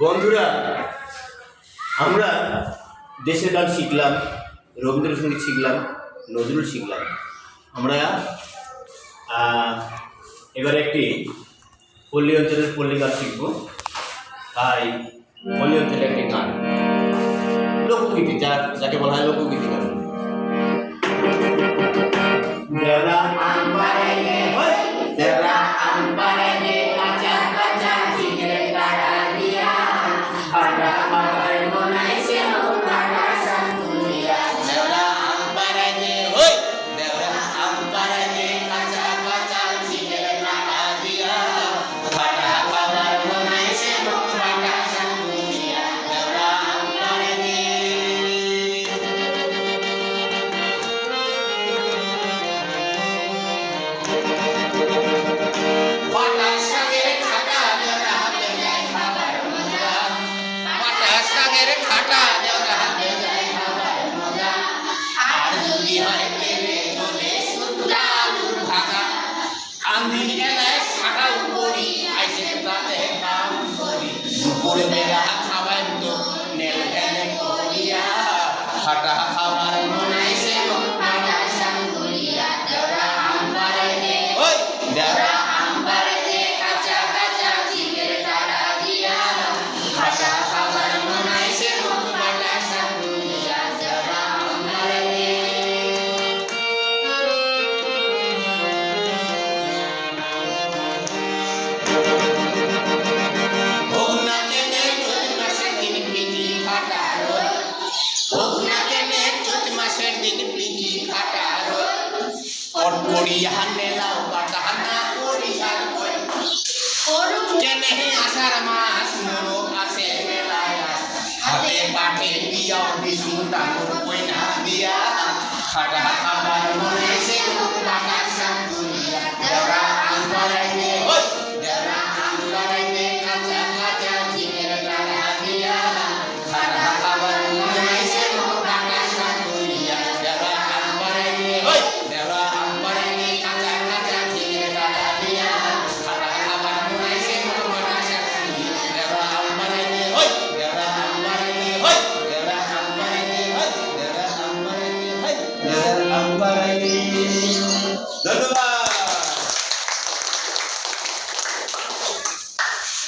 বন্ধুরা, আমরা দেশের গান শিখলাম, রবীন্দ্রসঙ্গীত শিখলাম, নজরুল শিখলাম। আমরা এবারে একটি পল্লী অঞ্চলের পল্লী গান শিখব। তাই পল্লী অঞ্চলের একটি গান। লোকগীতি, যা, যাকে বলা হয় লোকগীতি গান। খাটা দেওরা হাতে যায় খাবার মজা আমি এলায় মাসের দিন পিঠি ফাটা রোদ অট করি হানে লাও পাটা হানা করি আর কই কেনে আষাঢ় মাস মনো আসে মেলায় আস। হাতে পাঠে দিয়াও বিষ্ণু ঠাকুর কইনা দিয়া খাটা খাবার মনে সে পাটা সাম you.